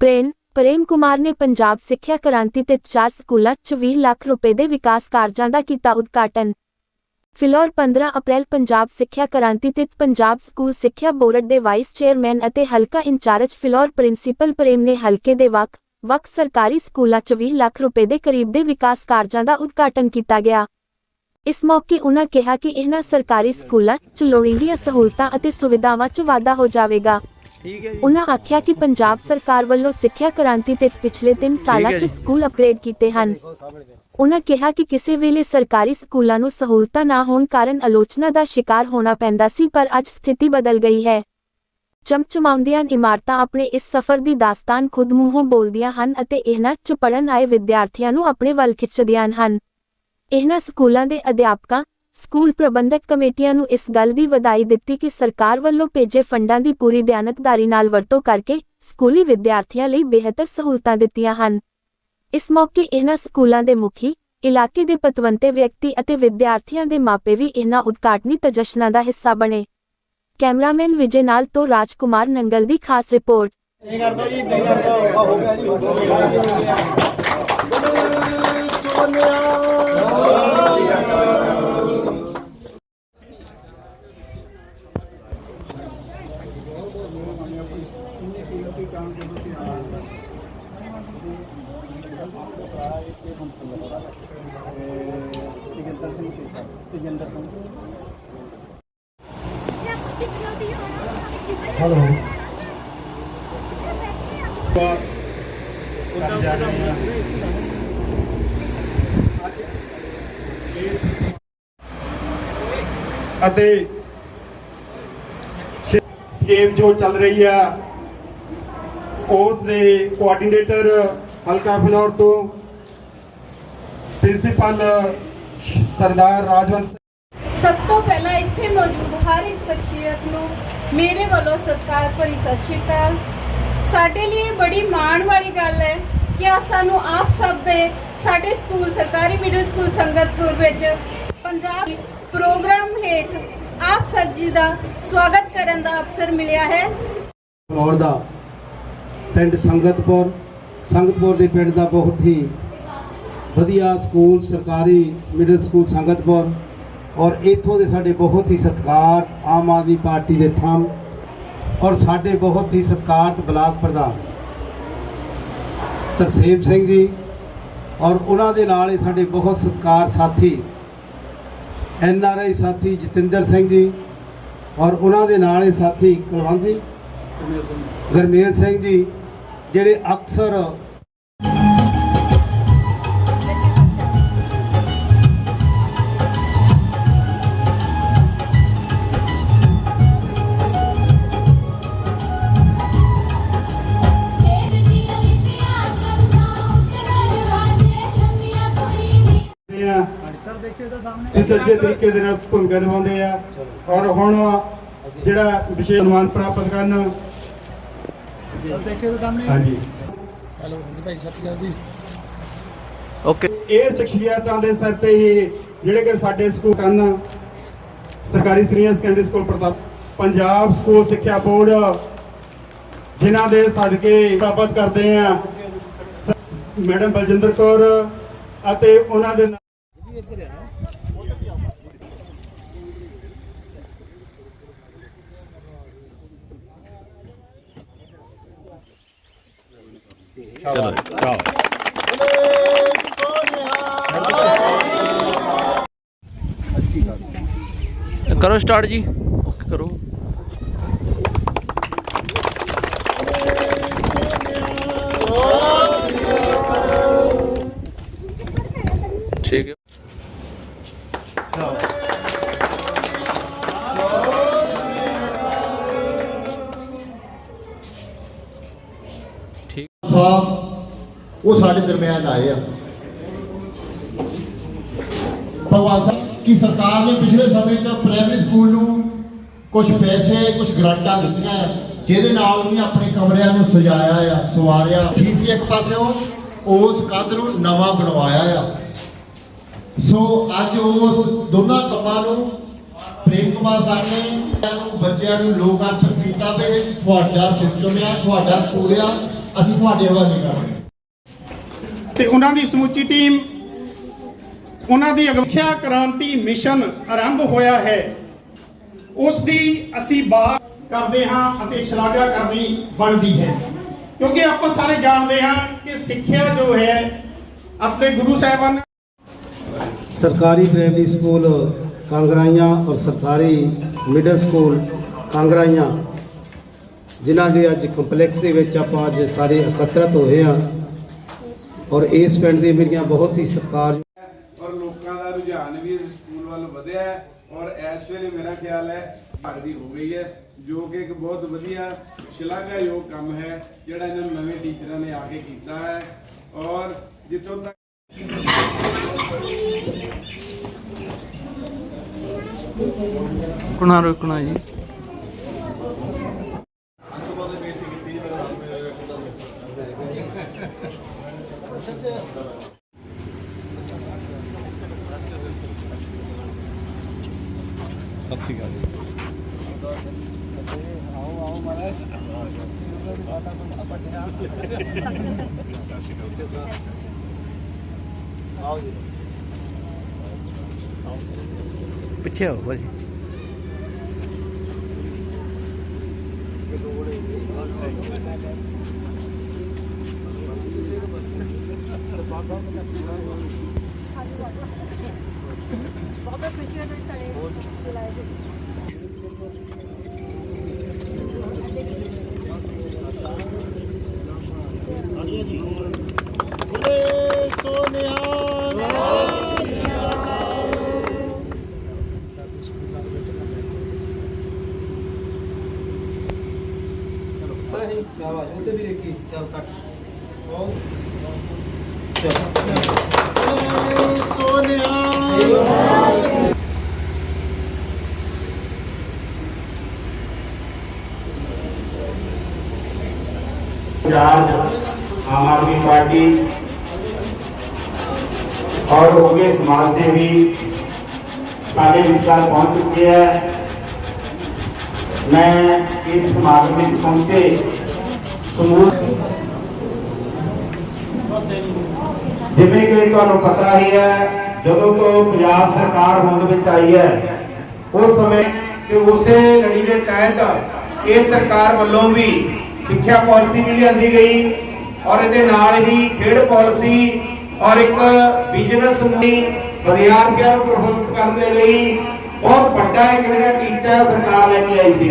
ਪ੍ਰੇਮ ਪ੍ਰੇਮ ਕੁਮਾਰ ਨੇ ਪੰਜਾਬ ਸਿੱਖਿਆ ਕ੍ਰਾਂਤੀ ਤੇ ਚਾਰ ਸਕੂਲਾਂ 'ਚ 20 ਲੱਖ ਰੁਪਏ ਦੇ ਵਿਕਾਸ ਕਾਰਜਾਂ ਦਾ ਕੀਤਾ ਉਦਘਾਟਨ। ਫਿਲੌਰ 15 ਅਪ੍ਰੈਲ ਪੰਜਾਬ ਸਿੱਖਿਆ ਕ੍ਰਾਂਤੀ ਤੇ ਪੰਜਾਬ ਸਕੂਲ ਸਿੱਖਿਆ ਬੋਰਡ ਦੇ ਵਾਈਸ ਚੇਅਰਮੈਨ ਅਤੇ ਹਲਕਾ ਇੰਚਾਰਜ ਫਿਲੌਰ ਪ੍ਰਿੰਸੀਪਲ ਪ੍ਰੇਮ ਨੇ ਹਲਕੇ ਦੇ ਵੱਖ ਵੱਖ ਸਰਕਾਰੀ ਸਕੂਲਾਂ 'ਚ 20 ਲੱਖ ਰੁਪਏ ਦੇ ਕਰੀਬ ਦੇ ਵਿਕਾਸ ਕਾਰਜਾਂ ਦਾ ਉਦਘਾਟਨ ਕੀਤਾ ਗਿਆ। ਇਸ ਮੌਕੇ ਉਨ੍ਹਾਂ ਕਿਹਾ ਕਿ ਇਹਨਾਂ ਸਰਕਾਰੀ ਸਕੂਲਾਂ 'ਚ ਲੋੜੀਂਦੀਆਂ ਸਹੂਲਤਾਂ ਅਤੇ ਸੁਵਿਧਾਵਾਂ 'ਚ ਵਾਧਾ ਹੋ ਜਾਵੇਗਾ। ਉਨ੍ਹਾਂ ਆਖਿਆ ਕਿ ਪੰਜਾਬ ਸਰਕਾਰ ਵੱਲੋਂ ਸਿੱਖਿਆ ਕ੍ਰਾਂਤੀ ਤੇ ਪਿਛਲੇ 3 ਸਾਲਾਂ 'ਚ। ਸਕੂਲ ਅਪਗ੍ਰੇਡ ਕੀਤੇ ਹਨ। ਉਨ੍ਹਾਂ ਕਿਹਾ ਕਿ ਕਿਸੇ ਵੇਲੇ ਸਰਕਾਰੀ ਸਕੂਲਾਂ ਨੂੰ ਸਹੂਲਤਾਂ ਨਾ ਹੋਣ ਕਾਰਨ ਆਲੋਚਨਾ ਦਾ ਸ਼ਿਕਾਰ ਹੋਣਾ ਪੈਂਦਾ ਸੀ ਪਰ ਅੱਜ ਸਥਿਤੀ ਬਦਲ ਗਈ ਹੈ। ਚਮਚਮਾਉਂਦੀਆਂ ਇਮਾਰਤਾਂ ਆਪਣੇ ਇਸ ਸਫ਼ਰ ਦੀ ਦਾਸਤਾਨ ਖੁਦ ਮੂੰਹੋਂ ਬੋਲਦੀਆਂ ਹਨ ਅਤੇ ਇਹਨਾਂ 'ਚ ਪੜਨ ਆਏ ਵਿਦਿਆਰਥੀਆਂ ਨੂੰ ਆਪਣੇ ਵੱਲ ਖਿੱਚਦੀਆਂ ਹਨ। ਇਹਨਾਂ ਸਕੂਲਾਂ ਦੇ ਅਧਿਆਪਕਾਂ ਸਕੂਲ ਪ੍ਰਬੰਧਕ ਕਮੇਟੀਆਂ ਨੂੰ ਇਸ ਗੱਲ ਦੀ ਵਧਾਈ ਦਿੱਤੀ ਕਿ ਸਰਕਾਰ ਵੱਲੋਂ ਭੇਜੇ ਫੰਡਾਂ ਦੀ ਪੂਰੀ ਦਿਆਨਤਦਾਰੀ ਨਾਲ ਵਰਤੋਂ ਕਰਕੇ ਸਕੂਲੀ ਵਿਦਿਆਰਥੀਆਂ ਲਈ ਬਿਹਤਰ ਸਹੂਲਤਾਂ ਦਿੱਤੀਆਂ ਹਨ। ਇਸ ਮੌਕੇ ਇਹਨਾਂ ਸਕੂਲਾਂ ਦੇ ਮੁਖੀ, ਇਲਾਕੇ ਦੇ ਪਤਵੰਤੇ ਵਿਅਕਤੀ ਅਤੇ ਵਿਦਿਆਰਥੀਆਂ ਦੇ ਮਾਪੇ ਵੀ ਇਹਨਾਂ ਉਦਘਾਟਨੀ ਤਜਸ਼ਨਾਂ ਦਾ ਹਿੱਸਾ ਬਣੇ। ਕੈਮਰਾਮੈਨ ਵਿਜੇ ਨਾਲ ਤੋਂ ਰਾਜਕੁਮਾਰ ਨੰਗਲ ਦੀ ਖਾਸ ਰਿਪੋਰਟ। ਤੇਜਿੰਦਰ ਸਿੰਘ ਤੇ ਤੇਜਿੰਦਰ ਸਿੰਘ ਹੈਲੋ। ਅਤੇ ਸਕੀਮ ਜੋ ਚੱਲ ਰਹੀ ਆ ਉਸ ਦੇ ਕੋਆਰਡੀਨੇਟਰ ਹਲਕਾ ਫਲੋਰ ਤੋਂ ਪ੍ਰਿੰਸੀਪਲ ਸਰਦਾਰ ਰਾਜਵੰਤ ਸਭ ਤੋਂ ਪਹਿਲਾਂ ਇੱਥੇ ਮੌਜੂਦ ਹਰ ਇੱਕ ਸ਼ਖਸੀਅਤ ਨੂੰ ਮੇਰੇ ਵੱਲੋਂ ਸਤਿਕਾਰ ਭਰੀ ਸਤਿ ਸ਼੍ਰੀ ਅਕਾਲ। ਸਾਡੇ ਲਈ ਬੜੀ ਮਾਣ ਵਾਲੀ ਗੱਲ ਹੈ ਕਿ ਆ ਸਾਨੂੰ ਆਪ ਸਭ ਦੇ ਸਾਡੇ ਸਕੂਲ, ਸਰਕਾਰੀ ਮਿਡਲ ਸਕੂਲ ਸੰਗਤਪੁਰ ਵਿੱਚ ਪੰਜਾਬ ਪ੍ਰੋਗਰਾਮ ਹੇਠ ਆਪ ਸਭ ਜੀ ਦਾ ਸਵਾਗਤ ਕਰਨ ਦਾ ਅਵਸਰ ਮਿਲਿਆ ਹੈ। ਫਲੋਰ ਦਾ ਪਿੰਡ ਸੰਗਤਪੁਰ ਸੰਗਤਪੁਰ ਦੇ ਪਿੰਡ ਦਾ ਬਹੁਤ ਹੀ ਵਧੀਆ ਸਕੂਲ, ਸਰਕਾਰੀ ਮਿਡਲ ਸਕੂਲ ਸੰਗਤਪੁਰ ਔਰ ਇੱਥੋਂ ਦੇ ਸਾਡੇ ਬਹੁਤ ਹੀ ਸਤਿਕਾਰ ਆਮ ਆਦਮੀ ਪਾਰਟੀ ਦੇ ਥੰਮ ਔਰ ਸਾਡੇ ਬਹੁਤ ਹੀ ਸਤਿਕਾਰਤ ਬਲਾਕ ਪ੍ਰਧਾਨ ਤਰਸੇਮ ਸਿੰਘ ਜੀ ਔਰ ਉਹਨਾਂ ਦੇ ਨਾਲ ਹੀ ਸਾਡੇ ਬਹੁਤ ਸਤਿਕਾਰ ਸਾਥੀ ਐਨ ਆਰ ਆਈ ਸਾਥੀ ਜਤਿੰਦਰ ਸਿੰਘ ਜੀ ਔਰ ਉਹਨਾਂ ਦੇ ਨਾਲ ਹੀ ਸਾਥੀ ਕੁਲਵੰਤ ਜੀ। ਗਰਮੇਲ ਸਿੰਘ ਜੀ ਜਿਹੜੇ ਅਕਸਰ ਇਸ ਅੱਛੇ ਤਰੀਕੇ ਦੇ ਨਾਲ ਭੂਮਿਕਾ ਨਿਭਾਉਂਦੇ ਆ। ਔਰ ਹੁਣ ਜਿਹੜਾ ਵਿਸ਼ੇਸ਼ ਸਨਮਾਨ ਪ੍ਰਾਪਤ ਕਰਨ। ਹਾਂਜੀ। ਓਕੇ। ਇਹ ਸ਼ਖਸੀਅਤਾਂ ਦੇ ਸਿਰ ਤੇ ਹੀ ਜਿਹੜੇ ਕਿ ਸਾਡੇ ਸਕੂਲ ਹਨ ਸਰਕਾਰੀ senior secondary school Pratap Punjab school ਸਿੱਖਿਆ ਬੋਰਡ ਜਿਨ੍ਹਾਂ ਦੇ ਸਦਕੇ ਪ੍ਰਾਪਤ ਕਰਦੇ ਆ। ਮੈਡਮ ਬਲਜਿੰਦਰ ਕੌਰ ਅਤੇ ਉਹਨਾਂ ਦੇ ਨਾਲ ਚਲੋ ਕਰੋ ਸਟਾਰਟ ਜੀ। ਕੀ ਸਰਕਾਰ ਨੇ ਪਿਛਲੇ ਸਮੇਂ 'ਚ ਪ੍ਰਾਇਮਰੀ ਸਕੂਲ ਨੂੰ ਕੁਝ ਪੈਸੇ ਕੁਝ ਗ੍ਰਾਂਟਾਂ ਦਿੱਤੀਆਂ ਆ, ਜਿਹਦੇ ਨਾਲ ਉਹਨੇ ਆਪਣੇ ਕਮਰਿਆਂ ਨੂੰ ਸਜਾਇਆ ਆ, ਸਵਾਰਿਆ। ਠੀਕ ਸੀ ਇੱਕ ਪਾਸਿਓਂ, ਉਸ ਕੰਧ ਨੂੰ ਨਵਾਂ ਬਣਵਾਇਆ ਆ। ਸੋ ਅੱਜ ਉਸ ਦੋਨਾਂ ਕੰਮਾਂ ਨੂੰ ਪ੍ਰੇਮ ਕੁਮਾਰ ਸਾਹਿਬ ਨੇ ਨੂੰ, ਬੱਚਿਆਂ ਨੂੰ ਲੋਕ ਆਰਥਿਕ ਕੀਤਾ ਤੇ ਤੁਹਾਡਾ ਸਿਸਟਮ ਆ, ਤੁਹਾਡਾ ਸਕੂਲ ਆ, ਅਸੀਂ ਤੁਹਾਡੇ ਹਵਾਲੇ ਕਰ ਤੇ ਉਹਨਾਂ ਦੀ ਸਮੁੱਚੀ ਟੀਮ ਉਹਨਾਂ ਦੀ ਅਗਮਖਿਆ ਕ੍ਰਾਂਤੀ ਮਿਸ਼ਨ ਆਰੰਭ ਹੋਇਆ ਹੈ। ਉਸ ਦੀ ਅਸੀਂ ਬਾਤ ਕਰਦੇ ਹਾਂ ਅਤੇ ਸ਼ਲਾਘਾ ਕਰਨੀ ਬਣਦੀ ਹੈ। ਕਿਉਂਕਿ ਆਪਾਂ ਸਾਰੇ ਜਾਣਦੇ ਹਾਂ ਕਿ ਸਿੱਖਿਆ ਜੋ ਹੈ, ਆਪਣੇ ਗੁਰੂ ਸਾਹਿਬਾਨ ਸਰਕਾਰੀ ਪ੍ਰਾਇਮਰੀ ਸਕੂਲ ਕਾਂਗਰਾਈਆਂ ਔਰ ਸਰਕਾਰੀ ਮਿਡਲ ਸਕੂਲ ਕਾਂਗਰਾਈਆਂ, ਜਿਨ੍ਹਾਂ ਦੇ ਅੱਜ ਕੰਪਲੈਕਸ ਦੇ ਵਿੱਚ ਆਪਾਂ ਅੱਜ ਸਾਰੇ ਇਕੱਤਰਤ ਹੋਏ ਹਾਂ। ਔਰ ਇਸ ਪਿੰਡ ਦੇ ਮੇਰੀਆਂ ਬਹੁਤ ਹੀ ਸਤਿਕਾਰ ਰੁਝਾਨ ਵੀ ਇਸ ਸਕੂਲ ਵੱਲ ਵਧਿਆ ਹੈ ਔਰ ਇਸ ਵੇਲੇ ਮੇਰਾ ਖਿਆਲ ਹੈ ਭਰਤੀ ਹੋ ਗਈ ਹੈ ਜੋ ਕਿ ਇੱਕ ਬਹੁਤ ਵਧੀਆ ਸ਼ਲਾਘਾਯੋਗ ਕੰਮ ਹੈ ਜਿਹੜਾ ਇਹਨਾਂ ਨਵੇਂ ਟੀਚਰਾਂ ਨੇ ਆ ਕੇ ਕੀਤਾ ਹੈ ਔਰ ਜਿੱਥੋਂ ਤੱਕ ਰੁਕਣਾ ਰੁਕਣਾ ਜੀ। ਸਤਿ ਸ਼੍ਰੀ ਅਕਾਲ ਜੀ ਆਓ ਆਓ ਮਹਾਰਾਜ ਪਿੱਛੇ ਆਓ ਭਾਜੀ ਉਹਦੇ ਵੀ ਦੇਖੀ ਚੱਲ ਤੱਕ ਉਹ ਸੋਨਿਆ। आम आदमी पार्टी और हो गए समाज सेवी साढ़े विचार पहुंच चुके हैं मैं इस समागम में पहुंचे समूह ਜਿਵੇਂ ਕਿ ਤੁਹਾਨੂੰ ਪਤਾ ਹੀ ਹੈ ਜਦੋਂ ਤੋਂ ਪੰਜਾਬ ਸਰਕਾਰ ਹੋਂਦ ਵਿੱਚ ਆਈ ਹੈ ਉਸ ਸਮੇਂ ਤੇ ਉਸੇ ਲੜੀ ਦੇ ਤਹਿਤ ਇਹ ਸਰਕਾਰ ਵੱਲੋਂ ਵੀ ਸਿੱਖਿਆ ਪਾਲਿਸੀ ਵੀ ਲਿਆਂਦੀ ਗਈ ਔਰ ਇਹਦੇ ਨਾਲ ਹੀ ਖੇਡ ਪਾਲਿਸੀ ਔਰ ਇੱਕ ਬਿਜ਼ਨਸ ਨੂੰ ਵਿਦਿਆਰਥੀਆਂ ਨੂੰ ਪ੍ਰਫੁੱਲਤ ਕਰਨ ਦੇ ਲਈ ਬਹੁਤ ਵੱਡਾ ਇੱਕ ਜਿਹੜਾ ਟੀਚਾ ਸਰਕਾਰ ਲੈ ਕੇ ਆਈ ਸੀ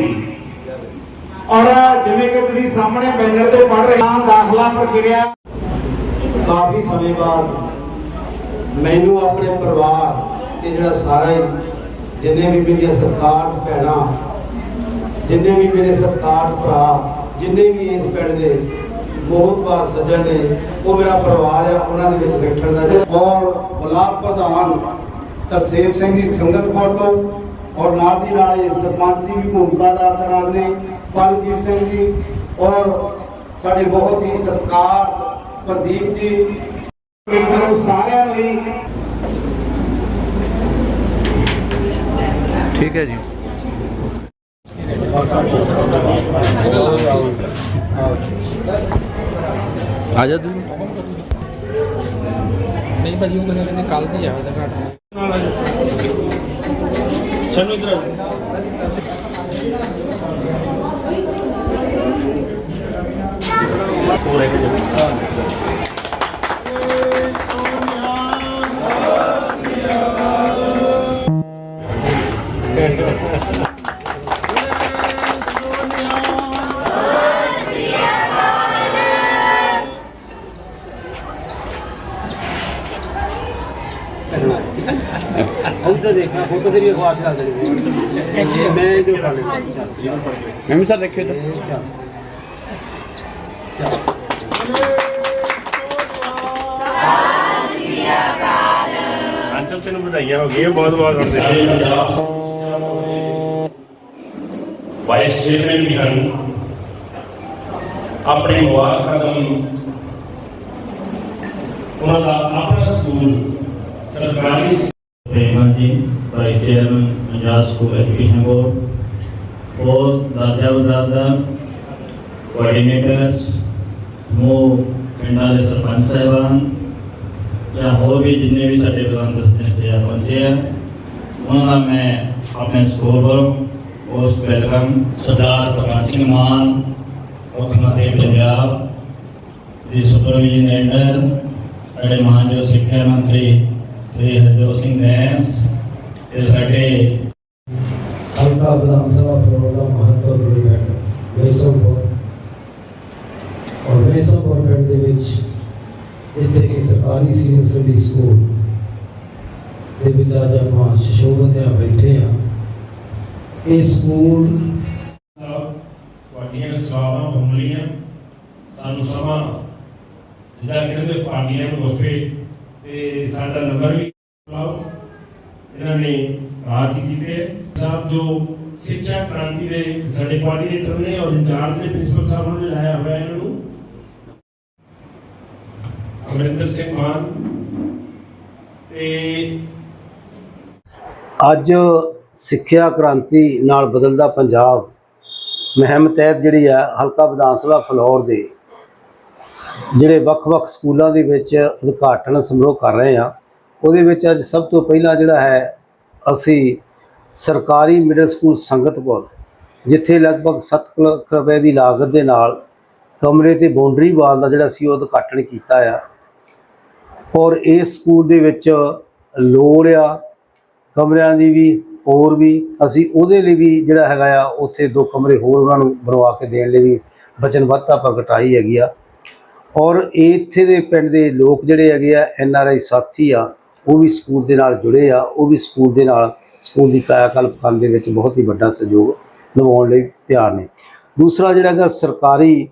ਔਰ ਜਿਵੇਂ ਕਿ ਤੁਸੀਂ ਸਾਹਮਣੇ ਬੈਨਰ ਤੇ ਪੜ ਰਹੇ ਹਾਂ, ਦਾਖਲਾ ਪ੍ਰਕਿਰਿਆ ਕਾਫੀ ਸਮੇਂ ਬਾਅਦ ਮੈਨੂੰ ਆਪਣੇ ਪਰਿਵਾਰ ਤੇ ਜਿਹੜਾ ਸਾਰਾ ਹੀ ਜਿੰਨੇ ਵੀ ਮੇਰੀਆਂ ਸਤਿਕਾਰ ਭੈਣਾਂ, ਜਿੰਨੇ ਵੀ ਮੇਰੇ ਸਤਿਕਾਰ ਭਰਾ, ਜਿੰਨੇ ਵੀ ਇਸ ਪਿੰਡ ਦੇ ਬਹੁਤ ਵਾਰ ਸੱਜਣ ਨੇ ਉਹ ਮੇਰਾ ਪਰਿਵਾਰ ਆ ਉਹਨਾਂ ਦੇ ਵਿੱਚ ਬੈਠਣ ਦਾ ਜੀ। ਔਰ ਬਲਾਕ ਪ੍ਰਧਾਨ ਤਰਸੇਮ ਸਿੰਘ ਜੀ ਸੰਗਤਪੁਰ ਤੋਂ ਔਰ ਨਾਲ ਦੀ ਨਾਲ ਇਹ ਸਰਪੰਚ ਦੀ ਵੀ ਭੂਮਿਕਾ ਦਾ ਅਦਾ ਕਰ ਰਹੇ ਪਲਜੀਤ ਸਿੰਘ ਜੀ ਔਰ ਸਾਡੇ ਬਹੁਤ ਹੀ ਸਤਿਕਾਰ ਪ੍ਰਦੀਪ ਜੀ ਨੂੰ ਸਾਰਿਆਂ ਨੂੰ ਹੀ ਠੀਕ ਹੈ ਜੀ ਆ ਜਾ ਤੂੰ। ਨਹੀਂ ਭਾਜੀ ਉਹ ਕਹਿੰਦੇ ਕੱਲ ਤੇ ਜਾਵੇ ਤਾਂ ਘਾਟ ਅੰਚਲ ਤੈਨੂੰ ਵਧਾਈਆਂ ਹੋ ਗਈਆਂ ਬਹੁਤ ਬਹੁਤ ਵਾਈਸ ਚੇਅਰਮੈਨ ਵੀ ਹਨ। ਆਪਣੇ ਮੁਬਾਰਕ ਕਦਮ ਉਹਨਾਂ ਦਾ ਆਪਣਾ ਸਕੂਲ ਸਰਕਾਰੀ Mufti, Vice Chairman, Punjab School Education Board, all Darja Darja, coordinators, ਸਮੂਹ ਪਿੰਡਾਂ ਦੇ ਸਰਪੰਚ ਸਾਹਿਬਾਨ ਜਾਂ ਹੋਰ ਵੀ ਜਿੰਨੇ ਵੀ ਸਾਡੇ ਵਿਧਾਨ ਦਸਤੇ ਤੇ ਪਹੁੰਚੇ ਆ ਉਹਨਾਂ ਦਾ ਮੈਂ ਆਪਣੇ ਸਕੂਲ ਵੱਲੋਂ ਉਸ ਵੈਲਕਮ ਸਰਦਾਰ ਭਗਵੰਤ ਸਿੰਘ ਮਾਨ ਮੁੱਖ ਮੰਤਰੀ ਪੰਜਾਬ ਦੀ ਸੁਪਰਵਿਜ਼ਨ ਐਂਡਰ ਸਾਡੇ ਮਾਨਯੋਗ ਸਿੱਖਿਆ ਮੰਤਰੀ ਸ੍ਰੀ ਹਰਜੋਤ ਸਿੰਘ ਬੈਂਸ ਤੇ ਸਾਡੇ ਹਲਕਾ ਵਿਧਾਨ ਸਭਾ ਫਲੋਰ ਮਹੱਤਵਪੂਰਨ ਪਿੰਡ ਵੇਸੋਪੁਰ। ਔਰ ਵੇਸੋਪੁਰ ਪਿੰਡ ਦੇ ਵਿੱਚ ਇੱਥੇ ਇੱਕ ਸਰਕਾਰੀ ਸੀਨੀਅਰ ਸੈਕੰਡਰੀ ਸਕੂਲ ਦੇ ਵਿੱਚ ਅੱਜ ਆਪਾਂ ਸ਼ਿਸ਼ੋਭਤਿਆਂ ਬੈਠੇ ਆ ਇਹ ਸਕੂਲ ਤੁਹਾਡੀਆਂ ਸਲਾਹਾਂ ਬੁਮਲੀਆਂ ਸਾਨੂੰ ਸਮਾਂ ਜਿਹੜਾ ਕਹਿੰਦੇ ਫਾਡੀਆਂ ਨੂੰ ਵਫੇ ਤੇ ਸਾਡਾ ਨੰਬਰ ਵੀ ਲਾਓ। ਇਹਨਾਂ ਨੇ ਰਾਜ ਕੀਤੇ ਸਾਹਿਬ, ਜੋ ਸਿੱਖਿਆ ਕ੍ਰਾਂਤੀ ਦੇ ਸਾਡੇ ਕੋਆਰਡੀਨੇਟਰ ਨੇ ਔਰ ਇੰਚਾਰਜ ਨੇ ਪ੍ਰਿੰਸੀਪਲ ਸਾਹਿਬ ਨੇ ਲਾਇਆ ਹੋਇਆ ਇਹਨਾਂ ਨੂੰ। ਅਮਰਿੰਦਰ ਸਿੰਘ ਮਾਨ ਤੇ ਅੱਜ ਸਿੱਖਿਆ ਕ੍ਰਾਂਤੀ ਨਾਲ ਬਦਲਦਾ ਪੰਜਾਬ ਮੁਹਿੰਮ ਤਹਿਤ ਜਿਹੜੀ ਆ ਹਲਕਾ ਵਿਧਾਨ ਸਭਾ ਫਲੋਰ ਦੇ ਜਿਹੜੇ ਵੱਖ-ਵੱਖ ਸਕੂਲਾਂ ਦੇ ਵਿੱਚ ਉਦਘਾਟਨ ਸਮਾਰੋਹ ਕਰ ਰਹੇ ਆ ਉਹਦੇ ਵਿੱਚ ਅੱਜ ਸਭ ਤੋਂ ਪਹਿਲਾਂ ਜਿਹੜਾ ਹੈ, ਅਸੀਂ ਸਰਕਾਰੀ ਮਿਡਲ ਸਕੂਲ ਸੰਗਤਪੁਰ ਜਿੱਥੇ ਲਗਭਗ 7 ਲੱਖ ਰੁਪਏ ਦੀ ਲਾਗਤ ਦੇ ਨਾਲ ਕਮਰੇ ਤੇ ਬਾਉਂਡਰੀ ਵਾਲ ਦਾ ਜਿਹੜਾ ਸੀ ਉਹ ਉਦਘਾਟਨ ਕੀਤਾ ਆ। ਔਰ ਇਸ ਸਕੂਲ ਦੇ ਵਿੱਚ ਲੋੜ ਆ, ਕਮਰਿਆਂ ਦੀ ਵੀ, ਹੋਰ ਵੀ, ਅਸੀਂ ਉਹਦੇ ਲਈ ਵੀ ਜਿਹੜਾ ਹੈਗਾ ਆ, ਉੱਥੇ ਦੋ ਕਮਰੇ ਹੋਰ ਉਹਨਾਂ ਨੂੰ ਬਣਵਾ ਕੇ ਦੇਣ ਲਈ ਵੀ ਵਚਨਬੱਧਤਾ ਪ੍ਰਗਟਾਈ ਹੈਗੀ ਆ। ਔਰ ਇੱਥੇ ਦੇ ਪਿੰਡ ਦੇ ਲੋਕ ਜਿਹੜੇ ਹੈਗੇ ਆ ਐਨ ਆਰ ਆਈ ਸਾਥੀ ਆ ਉਹ ਵੀ ਸਕੂਲ ਦੇ ਨਾਲ ਜੁੜੇ ਆ, ਉਹ ਵੀ ਸਕੂਲ ਦੇ ਨਾਲ, ਸਕੂਲ ਦੀ ਕਾਇਆਕਲਪ ਕਰਨ ਦੇ ਵਿੱਚ ਬਹੁਤ ਹੀ ਵੱਡਾ ਸਹਿਯੋਗ ਨਿਭਾਉਣ ਲਈ ਤਿਆਰ ਨੇ। ਦੂਸਰਾ ਜਿਹੜਾ ਹੈਗਾ ਸਰਕਾਰੀ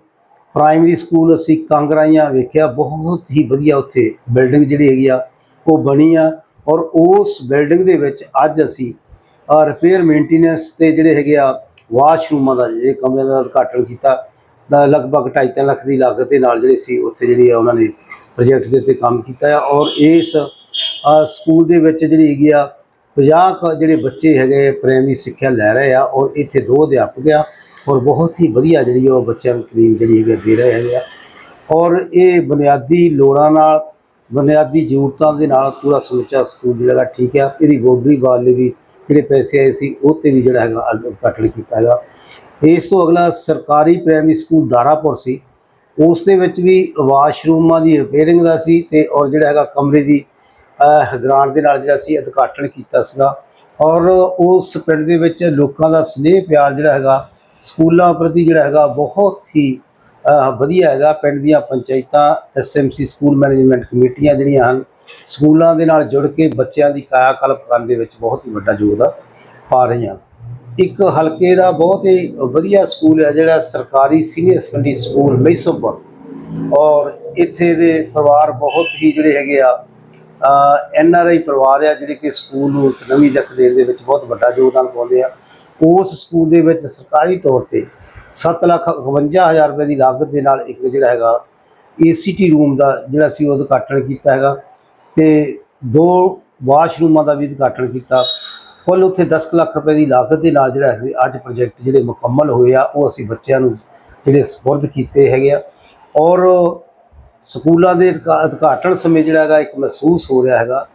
ਪ੍ਰਾਇਮਰੀ ਸਕੂਲ ਅਸੀਂ ਕਾਂਗਰਾਈਆਂ ਵੇਖਿਆ, ਬਹੁਤ ਹੀ ਵਧੀਆ ਉੱਥੇ ਬਿਲਡਿੰਗ ਜਿਹੜੀ ਹੈਗੀ ਆ, ਉਹ ਬਣੀ ਆ ਔਰ ਉਸ ਬਿਲਡਿੰਗ ਦੇ ਵਿੱਚ ਅੱਜ ਅਸੀਂ ਰਿਪੇਅਰ ਮੇਨਟੇਨੈਂਸ ਤੇ ਜਿਹੜੇ ਹੈਗੇ ਆ ਵਾਸ਼ਰੂਮਾਂ ਦਾ ਇਹ ਕਮਰਿਆਂ ਦਾ ਉਦਘਾਟਨ ਕੀਤਾ ਦਾ ਲਗਭਗ 2.5 ਲੱਖ ਦੀ ਲਾਗਤ ਦੇ ਨਾਲ ਜਿਹੜੇ ਸੀ, ਉੱਥੇ ਜਿਹੜੀ ਆ ਉਹਨਾਂ ਨੇ ਪ੍ਰੋਜੈਕਟ ਦੇ ਉੱਤੇ ਕੰਮ ਕੀਤਾ ਆ ਔਰ ਇਸ ਸਕੂਲ ਦੇ ਵਿੱਚ ਜਿਹੜੀ ਹੈਗੀ ਆ 50 ਕੁ ਜਿਹੜੇ ਬੱਚੇ ਹੈਗੇ ਪ੍ਰਾਇਮਰੀ ਸਿੱਖਿਆ ਲੈ ਰਹੇ ਆ, ਔਰ ਇੱਥੇ ਦੋ ਅਧਿਆਪਕ ਆ, ਔਰ ਬਹੁਤ ਹੀ ਵਧੀਆ ਜਿਹੜੀ ਉਹ ਬੱਚਿਆਂ ਨੂੰ ਤਾਲੀਮ ਜਿਹੜੀ ਹੈਗੀ ਆ ਦੇ ਰਹੇ ਹੈਗੇ ਆ। ਔਰ ਇਹ ਬੁਨਿਆਦੀ ਲੋੜਾਂ ਨਾਲ, ਬੁਨਿਆਦੀ ਜ਼ਰੂਰਤਾਂ ਦੇ ਨਾਲ ਪੂਰਾ ਸਮੁੱਚਾ ਸਕੂਲ ਜਿਹੜਾ ਹੈਗਾ ਠੀਕ ਆ। ਇਹਦੀ ਬੋਡਰੀ ਵਾਲੇ ਵੀ ਜਿਹੜੇ ਪੈਸੇ ਆਏ ਸੀ, ਉਹ ਤੇ ਵੀ ਜਿਹੜਾ ਹੈਗਾ ਅੱਜ ਉਦਘਾਟਨ ਕੀਤਾ ਹੈਗਾ। ਇਸ ਤੋਂ ਅਗਲਾ ਸਰਕਾਰੀ ਪ੍ਰਾਇਮਰੀ ਸਕੂਲ ਦਾਰਾਪੁਰ ਸੀ। ਉਸ ਦੇ ਵਿੱਚ ਵੀ ਵਾਸ਼ਰੂਮਾਂ ਦੀ ਰਿਪੇਅਰਿੰਗ ਦਾ ਸੀ ਤੇ ਔਰ ਜਿਹੜਾ ਹੈਗਾ ਕਮਰੇ ਦੀ ਗ੍ਰਾਂਟ ਦੇ ਨਾਲ ਜਿਹੜਾ ਸੀ, ਉਦਘਾਟਨ ਕੀਤਾ ਸੀਗਾ। ਔਰ ਉਸ ਪਿੰਡ ਦੇ ਵਿੱਚ ਲੋਕਾਂ ਦਾ ਸਨੇਹ ਪਿਆਰ ਜਿਹੜਾ ਹੈਗਾ, ਸਕੂਲਾਂ ਪ੍ਰਤੀ ਜਿਹੜਾ ਹੈਗਾ, ਬਹੁਤ ਹੀ ਵਧੀਆ ਹੈਗਾ। ਪਿੰਡ ਦੀਆਂ ਪੰਚਾਇਤਾਂ ਐਸਐਮਸੀ ਸਕੂਲ ਮੈਨੇਜਮੈਂਟ ਕਮੇਟੀਆਂ ਜਿਹੜੀਆਂ ਹਨ, ਸਕੂਲਾਂ ਦੇ ਨਾਲ ਜੁੜ ਕੇ ਬੱਚਿਆਂ ਦੀ ਕਾਇਆਕਲਪ ਕਰਨ ਦੇ ਵਿੱਚ ਬਹੁਤ ਹੀ ਵੱਡਾ ਯੋਗਦਾਨ ਪਾ ਰਹੀਆਂ। ਇੱਕ ਹਲਕੇ ਦਾ ਬਹੁਤ ਹੀ ਵਧੀਆ ਸਕੂਲ ਹੈ, ਜਿਹੜਾ ਸਰਕਾਰੀ ਸੀਨੀਅਰ ਸੈਕੰਡਰੀ ਸਕੂਲ ਮਹਿਸੂਪੁਰ ਔਰ ਇੱਥੇ ਦੇ ਪਰਿਵਾਰ ਬਹੁਤ ਹੀ ਜਿਹੜੇ ਹੈਗੇ ਆ ਐਨ ਆਰ ਆਈ ਪਰਿਵਾਰ ਆ ਜਿਹੜੇ ਕਿ ਸਕੂਲ ਨੂੰ ਇੱਕ ਨਵੀਂ ਦਿੱਖ ਦੇਣ ਦੇ ਵਿੱਚ ਬਹੁਤ ਵੱਡਾ ਯੋਗਦਾਨ ਪਾਉਂਦੇ ਆ। ਉਸ ਸਕੂਲ ਦੇ ਵਿੱਚ ਸਰਕਾਰੀ ਤੌਰ ਤੇ 7 ਲੱਖ 51000 ਰੁਪਏ ਦੀ ਲਾਗਤ ਦੇ ਨਾਲ ਇੱਕ ਜਿਹੜਾ ਹੈਗਾ ਏਸੀਟੀ ਰੂਮ ਦਾ ਜਿਹੜਾ ਸੀ ਉਹ ਉਦਘਾਟਨ ਕੀਤਾ ਹੈਗਾ ਤੇ ਦੋ ਵਾਸ਼ਰੂਮਾਂ ਦਾ ਵੀ ਉਦਘਾਟਨ ਕੀਤਾ। ਕੁੱਲ ਉੱਥੇ 10 ਕੁ ਲੱਖ ਰੁਪਏ ਦੀ ਲਾਗਤ ਦੇ ਨਾਲ ਜਿਹੜਾ ਸੀ ਅੱਜ ਪ੍ਰੋਜੈਕਟ ਜਿਹੜੇ ਮੁਕੰਮਲ ਹੋਏ ਆ, ਉਹ ਅਸੀਂ ਬੱਚਿਆਂ ਨੂੰ ਜਿਹੜੇ ਸਪੁਰਦ ਕੀਤੇ ਹੈਗੇ ਆ। ਔਰ ਸਕੂਲਾਂ ਦੇ ਉਦਘਾ- ਉਦਘਾਟਨ ਸਮੇਂ ਜਿਹੜਾ ਹੈਗਾ ਇੱਕ ਮਹਿਸੂਸ ਹੋ ਰਿਹਾ ਹੈਗਾ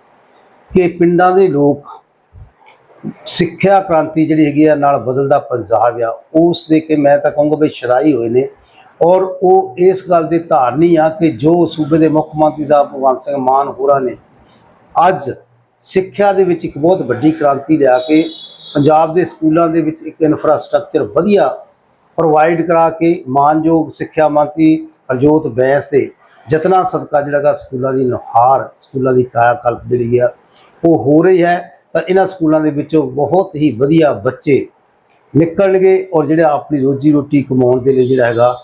ਕਿ ਪਿੰਡਾਂ ਦੇ ਲੋਕ ਸਿੱਖਿਆ ਕ੍ਰਾਂਤੀ ਜਿਹੜੀ ਹੈਗੀ ਆ ਨਾਲ ਬਦਲਦਾ ਪੰਜਾਬ ਆ, ਉਸ ਦੇ ਕੇ ਮੈਂ ਤਾਂ ਕਹੂੰਗਾ ਵੀ ਸ਼ਰਾਈ ਹੋਏ ਨੇ ਔਰ ਉਹ ਇਸ ਗੱਲ ਦੇ ਧਾਰਨੀ ਆ ਕਿ ਜੋ ਸੂਬੇ ਦੇ ਮੁੱਖ ਮੰਤਰੀ ਸਾਹਿਬ ਭਗਵੰਤ ਸਿੰਘ ਮਾਨ ਹੋਰਾਂ ਨੇ ਅੱਜ ਸਿੱਖਿਆ ਦੇ ਵਿੱਚ ਇੱਕ ਬਹੁਤ ਵੱਡੀ ਕ੍ਰਾਂਤੀ ਲਿਆ ਕੇ ਪੰਜਾਬ ਦੇ ਸਕੂਲਾਂ ਦੇ ਵਿੱਚ ਇੱਕ ਇਨਫਰਾਸਟ੍ਰਕਚਰ ਵਧੀਆ ਪ੍ਰੋਵਾਈਡ ਕਰਾ ਕੇ ਮਾਨਯੋਗ ਸਿੱਖਿਆ ਮੰਤਰੀ ਹਰਜੋਤ ਬੈਂਸ ਦੇ ਜਤਨਾ ਸਦਕਾ ਜਿਹੜਾ ਗਾ ਸਕੂਲਾਂ ਦੀ ਨੁਹਾਰ, ਸਕੂਲਾਂ ਦੀ ਕਾਇਆਕਲਪ ਜਿਹੜੀ ਆ, ਉਹ ਹੋ ਰਹੀ ਹੈ। ਤਾਂ ਇਹਨਾਂ ਸਕੂਲਾਂ ਦੇ ਵਿੱਚੋਂ ਬਹੁਤ ਹੀ ਵਧੀਆ ਬੱਚੇ ਨਿਕਲਣਗੇ ਔਰ ਜਿਹੜੇ ਆਪਣੀ ਰੋਜੀ ਰੋਟੀ ਕਮਾਉਣ ਦੇ ਲਈ ਜਿਹੜਾ ਹੈਗਾ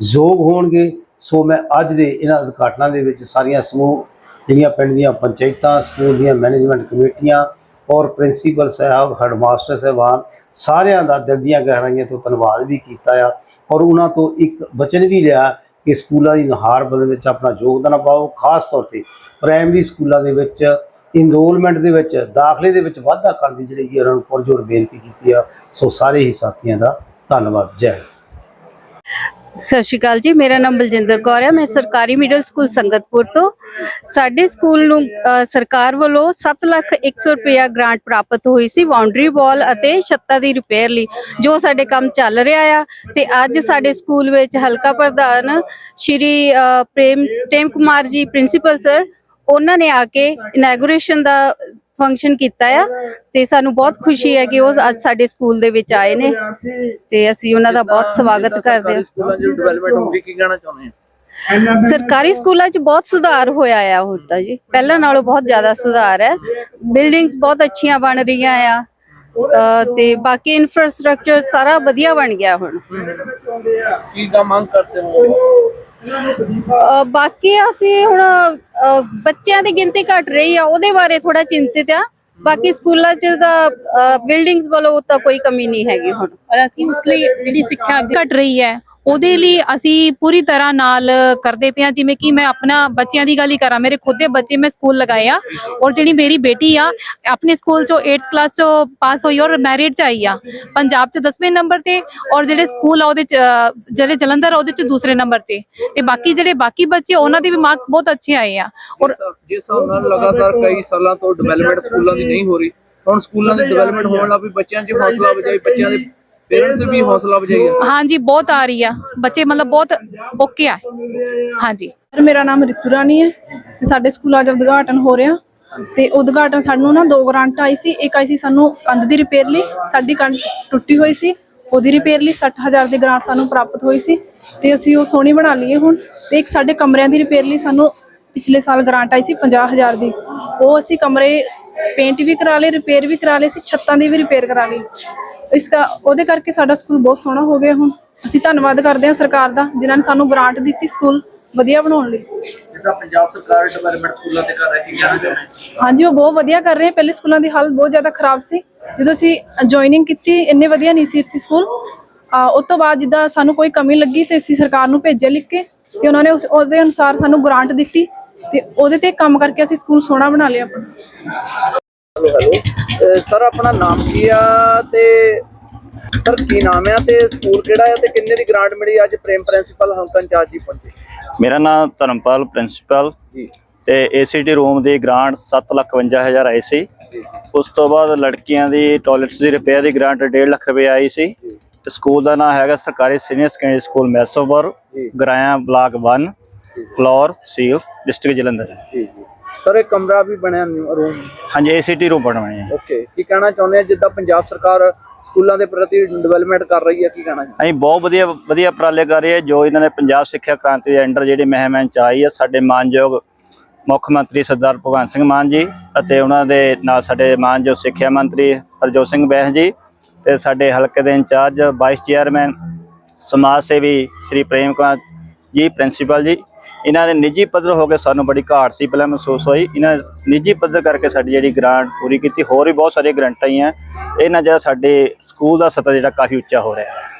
ਯੋਗ ਹੋਣਗੇ। ਸੋ ਮੈਂ ਅੱਜ ਦੇ ਇਹਨਾਂ ਉਦਘਾਟਨਾਂ ਦੇ ਵਿੱਚ ਸਾਰੀਆਂ ਸਮੂਹ, ਜਿਹੜੀਆਂ ਪਿੰਡ ਦੀਆਂ ਪੰਚਾਇਤਾਂ, ਸਕੂਲ ਦੀਆਂ ਮੈਨੇਜਮੈਂਟ ਕਮੇਟੀਆਂ ਔਰ ਪ੍ਰਿੰਸੀਪਲ ਸਾਹਿਬ, ਹੈਡਮਾਸਟਰ ਸਾਹਿਬਾਨ, ਸਾਰਿਆਂ ਦਾ ਦਿਲ ਦੀਆਂ ਗਹਿਰਾਈਆਂ ਤੋਂ ਧੰਨਵਾਦ ਵੀ ਕੀਤਾ ਆ। ਔਰ ਉਹਨਾਂ ਤੋਂ ਇੱਕ ਬਚਨ ਵੀ ਲਿਆ ਕਿ ਸਕੂਲਾਂ ਦੀ ਨਹਾਰ ਬਦਲਣ ਵਿੱਚ ਆਪਣਾ ਯੋਗਦਾਨ ਪਾਓ, ਖਾਸ ਤੌਰ ਤੇ ਪ੍ਰਾਇਮਰੀ ਸਕੂਲਾਂ ਦੇ ਵਿੱਚ ਇਨਰੋਲਮੈਂਟ ਦੇ ਵਿੱਚ, ਦਾਖਲੇ ਦੇ ਵਿੱਚ ਵਾਧਾ ਕਰਨ ਦੀ ਜਿਹੜੀ ਕਿ ਉਹਨਾਂ ਨੂੰ ਪੁਰਜੋਰ ਬੇਨਤੀ ਕੀਤੀ ਆ। ਸੋ ਸਾਰੇ ਹੀ ਸਾਥੀਆਂ ਦਾ ਧੰਨਵਾਦ। ਜੈ ਸਤਿ ਸ਼੍ਰੀ ਅਕਾਲ ਜੀ ਮੇਰਾ ਨਾਮ ਬਲਜਿੰਦਰ ਕੌਰ ਹੈ। ਮੈਂ ਸਰਕਾਰੀ ਮਿਡਲ ਸਕੂਲ ਸੰਗਤਪੁਰ ਤੋਂ। ਸਾਡੇ ਸਕੂਲ ਨੂੰ ਅ, ਸਰਕਾਰ ਵੱਲੋਂ 7 ਲੱਖ 100 ਰੁਪਇਆ ਗ੍ਰਾਂਟ ਪ੍ਰਾਪਤ ਹੋਈ ਸੀ ਬਾਉਂਡਰੀ ਵਾਲ ਅਤੇ ਛੱਤਾਂ ਦੀ ਰਿਪੇਅਰ ਲਈ ਜੋ ਸਾਡੇ ਕੰਮ ਚੱਲ ਰਿਹਾ ਆ। ਤੇ ਅੱਜ ਸਾਡੇ ਸਕੂਲ ਵਿੱਚ ਹਲਕਾ ਪ੍ਰਧਾਨ ਸ਼੍ਰੀ ਅ, ਪ੍ਰੇਮ ਪ੍ਰੇਮ ਕੁਮਾਰ ਜੀ ਪ੍ਰਿੰਸੀਪਲ ਸਰ ਉਹਨਾਂ ਨੇ ਆ ਕੇ ਇਨੈਗੋਰੇਸ਼ਨ ਦਾ ਫੰਕਸ਼ਨ ਕੀਤਾ ਆ ਤੇ ਸਾਨੂੰ ਬਹੁਤ ਖੁਸ਼ੀ ਹੈ ਕਿ ਉਹ ਅੱਜ ਸਾਡੇ ਸਕੂਲ ਦੇ ਵਿੱਚ ਆਏ ਨੇ ਤੇ ਅਸੀਂ ਉਹਨਾਂ ਦਾ ਬਹੁਤ ਸਵਾਗਤ ਕਰਦੇ ਹਾਂ। ਸਕੂਲਾਂ 'ਚ ਡਿਵੈਲਪਮੈਂਟ ਹੋਊਗੀ ਕੀ ਕਹਿਣਾ ਚਾਹੁੰਦੇ ਆ ਸਰਕਾਰੀ ਸਕੂਲਾਂ 'ਚ ਬਹੁਤ ਸੁਧਾਰ ਹੋਇਆ ਆ ਹੁਣ ਤਾਂ ਜੀ। ਪਹਿਲਾਂ ਨਾਲੋਂ ਬਹੁਤ ਜ਼ਿਆਦਾ ਸੁਧਾਰ ਹੈ। ਬਿਲਡਿੰਗਸ ਬਹੁਤ ਅੱਛੀਆਂ ਬਣ ਰਹੀਆਂ ਆ। ਤੇ ਬਾਕੀ ਇਨਫਰਾਸਟ੍ਰਕਚਰ ਸਾਰਾ ਵਧੀਆ ਬਣ ਗਿਆ ਹੁਣ। ਕੀ ਦਾ ਮੰਗ ਕਰਦੇ ਹੋ? ਬਾਕੀ ਅਸੀਂ ਹੁਣ ਬੱਚਿਆਂ ਦੀ ਗਿਣਤੀ ਘਟ ਰਹੀ ਆ ਉਹਦੇ ਬਾਰੇ ਥੋੜਾ ਚਿੰਤਿਤ ਆ। ਬਾਕੀ ਸਕੂਲਾਂ 'ਚ ਤਾਂ ਬਿਲਡਿੰਗਸ ਵੱਲੋਂ ਤਾਂ ਕੋਈ ਕਮੀ ਨਹੀਂ ਹੈਗੀ ਹੁਣ। ਔਰ ਅਸੀਂ ਉਸ ਲਈ ਜਿਹੜੀ ਸਿੱਖਿਆ ਘਟ ਰਹੀ ਹੈ। ਉਹਦੇ ਲਈ ਅਸੀਂ ਪੂਰੀ ਤਰ੍ਹਾਂ ਨਾਲ ਕਰਦੇ ਪਏ ਜਿਵੇਂ ਕਿ ਮੈਂ ਆਪਣਾ ਬੱਚਿਆਂ ਦੀ ਗੱਲ ਹੀ ਕਰਾਂ, ਮੇਰੇ ਖੁਦ ਦੇ ਬੱਚੇ ਮੈਂ ਸਕੂਲ ਲਗਾਏ ਆ ਔਰ ਜਿਹੜੀ ਮੇਰੀ ਬੇਟੀ ਆ, ਆਪਣੇ ਸਕੂਲ ਚੋਂ 8th ਕਲਾਸ ਚੋਂ ਪਾਸ ਹੋਈ ਔਰ ਮੈਰਿਟ ਚ ਆਈ ਆ, ਪੰਜਾਬ ਚ 10ਵੇਂ ਨੰਬਰ ਤੇ ਔਰ ਜਿਹੜੇ ਸਕੂਲ ਆ ਉਹਦੇ ਚ ਜਿਹੜੇ ਜਲੰਧਰ ਉਹਦੇ ਚ ਦੂਸਰੇ ਨੰਬਰ ਤੇ ਤੇ ਬਾਕੀ ਜਿਹੜੇ ਬਾਕੀ ਬੱਚੇ ਉਹਨਾਂ ਦੇ ਵੀ ਮਾਰਕਸ ਬਹੁਤ ਅੱਛੇ ਆਏ ਆ ਔਰ ਜਿਸ ਹਿਸਾਬ ਨਾਲ ਲਗਾਤਾਰ ਕਈ ਸਾਲਾਂ ਤੋਂ ਡਿਵੈਲਪਮੈਂਟ ਸਕੂਲਾਂ ਦੀ ਨਹੀਂ ਹੋ ਰਹੀ, ਹੁਣ ਸਕੂਲਾਂ ਦੀ ਡਿਵੈਲਪਮੈਂਟ ਹੋਣ ਲੱਗ ਪਈ, ਬੱਚਿਆਂ 'ਚ ਹੌਸਲਾ ਵਜਾਈ, ਬੱਚਿਆਂ ਦੇ ਪੇਰੈਂਟਸ ਵੀ ਹੌਸਲਾ ਵਜਾਈ ਆ ਹਾਂਜੀ ਬਹੁਤ ਆ ਰਹੀ ਆ। ਬੱਚੇ ਮਤਲਬ ਬਹੁਤ ਓਕੇ ਆ। ਹਾਂਜੀ। ਸਰ ਮੇਰਾ ਨਾਮ ਰਿਤੂ ਰਾਣੀ ਹੈ ਤੇ ਸਾਡੇ ਸਕੂਲ ਅੱਜ ਉਦਘਾਟਨ ਹੋ ਰਿਹਾ। ਤੇ ਉਦਘਾਟਨ ਸਾਨੂੰ ਨਾ ਦੋ ਗ੍ਰਾਂਟ ਆਈ ਸੀ। ਇੱਕ ਆਈ ਸੀ ਸਾਨੂੰ ਕੰਧ ਦੀ ਰਿਪੇਅਰ ਲਈ ਸਾਡੀ ਕੰਧ ਟੁੱਟੀ ਹੋਈ ਸੀ। ਉਹਦੀ ਰਿਪੇਅਰ ਲਈ 60000 ਦੀ ਗ੍ਰਾਂਟ ਸਾਨੂੰ ਪ੍ਰਾਪਤ ਹੋਈ ਸੀ। ਤੇ ਅਸੀਂ ਉਹ ਸੋਹਣੀ ਬਣਾ ਲਈਏ ਹੁਣ। ਤੇ ਇੱਕ ਸਾਡੇ ਕਮਰਿਆਂ ਦੀ ਰਿਪੇਅਰ ਲਈ ਸਾਨੂੰ ਪਿਛਲੇ ਸਾਲ ਗ੍ਰਾਂਟ ਆਈ ਸੀ 50000 ਦੀ। ਉਹ ਅਸੀਂ ਕਮਰੇ ਪੇਂਟ ਵੀ ਕਰਾ ਲਏ ਰਿਪੇਅਰ ਵੀ ਕਰਾ ਲਏ ਸੀ ਛੱਤਾਂ ਦੀ ਵੀ ਰਿਪੇਅਰ ਕਰਾ ਲਈ। ਇਸ ਦਾ ਉਹਦੇ ਕਰਕੇ ਸਾਡਾ ਸਕੂਲ ਬਹੁਤ ਸੋਹਣਾ ਹੋ ਗਿਆ ਹੁਣ। ਅਸੀਂ ਧੰਨਵਾਦ ਕਰਦੇ ਹਾਂ ਸਰਕਾਰ ਦਾ ਜਿਨ੍ਹਾਂ ਨੇ ਸਾਨੂੰ ਗ੍ਰਾਂਟ ਦਿੱਤੀ ਸਕੂਲ ਵਧੀਆ ਬਣਾਉਣ ਲਈ। ਜਿੱਦਾਂ ਪੰਜਾਬ ਸਰਕਾਰ ਡਿਵੈਲਪਮੈਂਟ ਸਕੂਲਾਂ ਤੇ ਕਰ ਰਹੀ ਕੀ ਕਹਿਣਾ ਚਾਹੁੰਦੇ ਹੋ? ਹਾਂਜੀ ਉਹ ਬਹੁਤ ਵਧੀਆ ਕਰ ਰਹੇ ਪਹਿਲੇ ਸਕੂਲਾਂ ਦੀ ਹਾਲਤ ਬਹੁਤ ਜ਼ਿਆਦਾ ਖਰਾਬ ਸੀ। ਜਦੋਂ ਅਸੀਂ ਜੁਆਇਨਿੰਗ ਕੀਤੀ ਇੰਨੇ ਵਧੀਆ ਨਹੀਂ ਸੀ ਇੱਥੇ ਸਕੂਲ ਉਸ ਤੋਂ ਬਾਅਦ ਜਿੱਦਾਂ ਸਾਨੂੰ ਕੋਈ ਕਮੀ ਲੱਗੀ ਤੇ ਅਸੀਂ ਸਰਕਾਰ ਨੂੰ ਭੇਜਿਆ ਲਿਖ ਕੇ ਤੇ ਉਹਨਾਂ ਨੇ ਉਸ ਉਹਦੇ ਅਨੁਸਾਰ ਸਾਨੂੰ ਗ੍ਰਾਂਟ ਦਿੱਤੀ। ਤੇ ਉਹਦੇ ਤੇ ਕੰਮ ਕਰਕੇ ਅਸੀਂ ਸਕੂਲ ਸੋਹਣਾ ਬਣਾ ਲਿਆ ਆਪਣਾ। ਹੈਲੋ ਹੈਲੋ ਸਰ ਆਪਣਾ ਨਾਮ ਕੀ ਆ ਤੇ ਸਰ ਕੀ ਨਾਮ ਆ ਤੇ ਸਕੂਲ ਕਿਹੜਾ ਆ ਤੇ ਕਿੰਨੇ ਦੀ ਗ੍ਰਾਂਟ ਮਿਲੀ? ਅੱਜ ਪ੍ਰੇਮ ਪ੍ਰਿੰਸੀਪਲ ਹੰਕਨ ਇੰਚਾਰਜ ਜੀ ਪਹੁੰਚੇ। ਮੇਰਾ ਨਾਮ ਧਰਮਪਾਲ ਪ੍ਰਿੰਸੀਪਲ ਜੀ। ਤੇ ਏਸੀਟੀ ਰੂਮ ਦੀ ਗ੍ਰਾਂਟ 751000 ਆਈ ਸੀ। ਉਸ ਤੋਂ ਬਾਅਦ ਲੜਕੀਆਂ ਦੀ ਟਾਇਲਟਸ ਦੀ ਰਿਪੇਅਰ ਦੀ ਗ੍ਰਾਂਟ 1.5 ਲੱਖ ਰੁਪਏ ਆਈ ਸੀ। ਤੇ ਸਕੂਲ ਦਾ ਨਾਮ ਹੈਗਾ ਸਰਕਾਰੀ senior secondary school Maisopur ji. Goraya block 1 Phillaur ਸੀਲ ਡਿਸਟ੍ਰਿਕਟ ਜਲੰਧਰ। ਜੀ ਜੀ। ਸਰ ਇਹ ਕਮਰਾ ਵੀ ਬਣਿਆ ਰੂਮ ਹਾਂਜੀ ਏਸੀਟੀ ਰੂਮ ਬਣਵਾਏ ਹੈ ਓਕੇ ਕੀ ਕਹਿਣਾ ਚਾਹੁੰਦੇ ਆ? ਜਿੱਦਾਂ ਪੰਜਾਬ ਸਰਕਾਰ ਸਕੂਲਾਂ ਦੇ ਪ੍ਰਤੀ ਡਿਵੈਲਪਮੈਂਟ ਕਰ ਰਹੀ ਹੈ ਕੀ ਕਹਿਣਾ ਚਾਹੁੰਦੇ ਅਸੀਂ ਬਹੁਤ ਵਧੀਆ ਵਧੀਆ ਉਪਰਾਲੇ ਕਰ ਰਹੇ ਹਾਂ ਜੋ ਇਹਨਾਂ ਨੇ ਪੰਜਾਬ ਸਿੱਖਿਆ ਕ੍ਰਾਂਤੀ ਦੇ ਅੰਡਰ ਜਿਹੜੀ ਮਹਿਮਾਨ ਚ ਆਈ ਹੈ ਸਾਡੇ ਮਾਨਯੋਗ ਮੁੱਖ ਮੰਤਰੀ ਸਰਦਾਰ ਭਗਵੰਤ ਸਿੰਘ ਮਾਨ ਜੀ ਅਤੇ ਉਹਨਾਂ ਦੇ ਨਾਲ ਸਾਡੇ ਮਾਨਯੋਗ ਸਿੱਖਿਆ ਮੰਤਰੀ ਹਰਜੋਤ ਸਿੰਘ ਬੈਂਸ ਜੀ ਤੇ ਸਾਡੇ ਹਲਕੇ ਦੇ ਇੰਚਾਰਜ ਵਾਈਸ ਚੇਅਰਮੈਨ ਸਮਾਜ ਸੇਵੀ ਸ਼੍ਰੀ ਪ੍ਰੇਮ ਕੁਮਾਰ ਜੀ ਪ੍ਰਿੰਸੀਪਲ ਜੀ ਇਹਨਾਂ ਨੇ ਨਿੱਜੀ ਪੱਧਰ ਹੋ ਕੇ ਸਾਨੂੰ ਬੜੀ ਘਾਟ ਸੀ, ਪਹਿਲਾਂ ਮਹਿਸੂਸ ਹੋਈ। ਇਹਨਾਂ ਨਿੱਜੀ ਪੱਧਰ ਕਰਕੇ ਸਾਡੀ ਜਿਹੜੀ ਗ੍ਰਾਂਟ ਪੂਰੀ ਕੀਤੀ, ਹੋਰ ਵੀ ਬਹੁਤ ਸਾਰੀਆਂ ਗ੍ਰਾਂਟਾਂ ਆਈਆਂ। ਇਹਨਾਂ ਜਿਹੜਾ ਸਾਡੇ ਸਕੂਲ ਦਾ ਸਤਰ ਜਿਹੜਾ ਕਾਫੀ ਉੱਚਾ ਹੋ ਰਿਹਾ। ਹੈ